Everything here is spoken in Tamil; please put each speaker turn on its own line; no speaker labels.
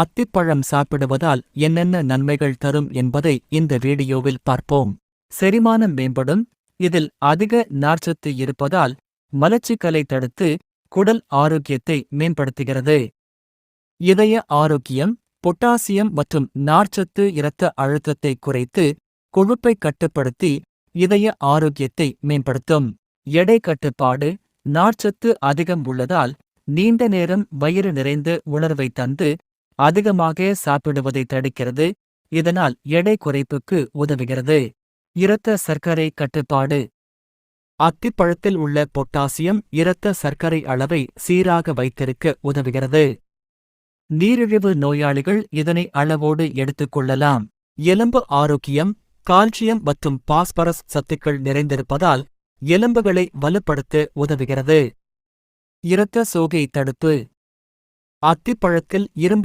அத்திப்பழம் சாப்பிடுவதால் என்னென்ன நன்மைகள் தரும் என்பதை இந்த வீடியோவில் பார்ப்போம். செரிமானம் மேம்படும். இதில் அதிக நார்ச்சத்து இருப்பதால் மலச்சிக்கலை தடுத்து குடல் ஆரோக்கியத்தை மேம்படுத்துகிறது. இதய ஆரோக்கியம் பொட்டாசியம் மற்றும் நார்ச்சத்து இரத்த அழுத்தத்தை குறைத்து கொழுப்பை கட்டுப்படுத்தி இதய ஆரோக்கியத்தை மேம்படுத்தும். எடை கட்டுப்பாடு நார்ச்சத்து அதிகம் உள்ளதால் நீண்ட நேரம் வயிறு நிறைந்து உணர்வை தந்து அதிகமாக சாப்பிடுவதை தடுக்கிறது. இதனால் எடை குறைப்புக்கு உதவுகிறது. இரத்த சர்க்கரை கட்டுப்பாடு. அத்திப்பழத்தில் உள்ள பொட்டாசியம் இரத்த சர்க்கரை அளவை சீராக வைத்திருக்க உதவுகிறது. நீரிழிவு நோயாளிகள் இதனை அளவோடு எடுத்துக்கொள்ளலாம் எலும்பு ஆரோக்கியம் கால்சியம் மற்றும் பாஸ்பரஸ் சத்துக்கள் நிறைந்திருப்பதால் எலும்புகளை வலுப்படுத்த உதவுகிறது. இரத்த சோகை தடுப்பு. அத்திப்பழத்தில் இரும்பு